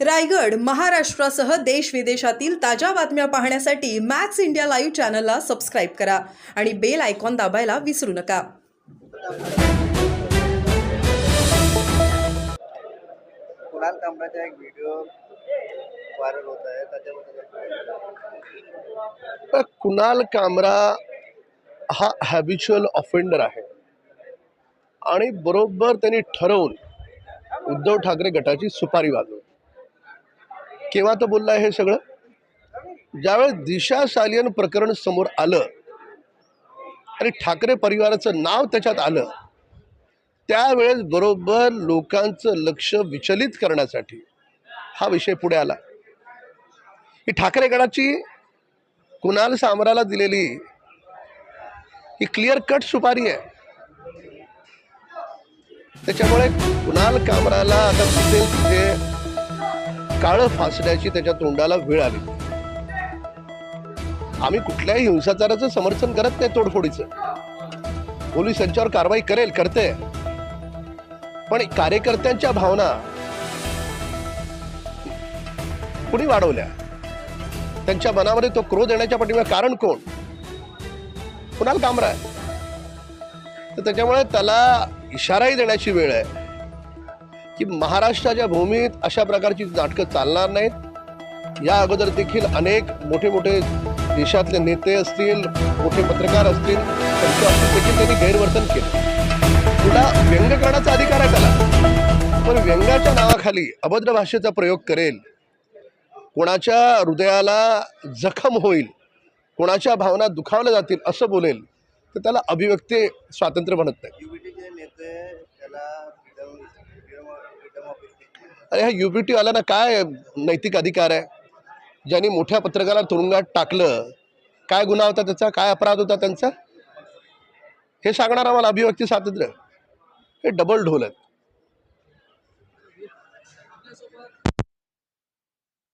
रायगड महाराष्ट्रासह देश विदेशातील ताज्या बातम्या पाहण्यासाठी मॅक्स इंडिया लाईव्ह चॅनलला सबस्क्राईब करा आणि बेल आयकॉन दाबायला विसरू नका. कुणाल कामराचा एक व्हिडिओ व्हायरल होत आहे त्याच्याबद्दल तर कुणाल कामरा हा हॅबिच्युअल ऑफेंडर आहे. आणि बरोबर त्यांनी ठरवून उद्धव ठाकरे गटाची सुपारी वाजवली. केव्हा तर बोलला हे सगळं? ज्यावेळेस दिशा सालियन प्रकरण समोर आलं आणि ठाकरे परिवाराचं नाव त्याच्यात आलं त्यावेळेस बरोबर लोकांचं लक्ष विचलित करण्यासाठी हा विषय पुढे आला. ही ठाकरे गडाची कुणाल सामराला दिलेली ही क्लिअर कट सुपारी आहे. त्याच्यामुळे कुणाल कामराला आता तिथे तिथे काळं फासण्याची त्याच्या तोंडाला वेळ आली. आम्ही कुठल्याही हिंसाचाराचं समर्थन करत नाही तोडफोडीचं. पोलीस यांच्यावर कारवाई करेल करते. पण कार्यकर्त्यांच्या भावना कुणी वाढवल्या? त्यांच्या मनामध्ये तो क्रोध येण्याच्या पाठीमा कारण कोण? कुणाला कामरा आहे तर त्याच्यामुळे त्याला इशाराही देण्याची वेळ आहे. की महाराष्ट्राच्या भूमीत अशा प्रकारची नाटकं चालणार नाहीत. या अगोदर देखील अनेक मोठे मोठे देशातले नेते असतील मोठे पत्रकार असतील त्यांच्या देखील त्यांनी गैरवर्तन केलं. तुला व्यंग करण्याचा अधिकार आहे त्याला. पण व्यंगाच्या नावाखाली अभद्र भाषेचा प्रयोग करेल. कोणाच्या हृदयाला जखम होईल कोणाच्या भावना दुखावल्या जातील असं बोलेल तर त्याला अभिव्यक्ती स्वातंत्र्य म्हणत नाही. अरे ह्या युबीटी वाल्यांना काय नैतिक अधिकार आहे? ज्यांनी मोठ्या पत्रकाराला तुरुंगात टाकलं काय गुन्हा होता त्याचा? काय अपराध होता त्यांचा? हे सांगणार आम्हाला अभिव्यक्ती स्वातंत्र्य. हे डबल ढोल आहेत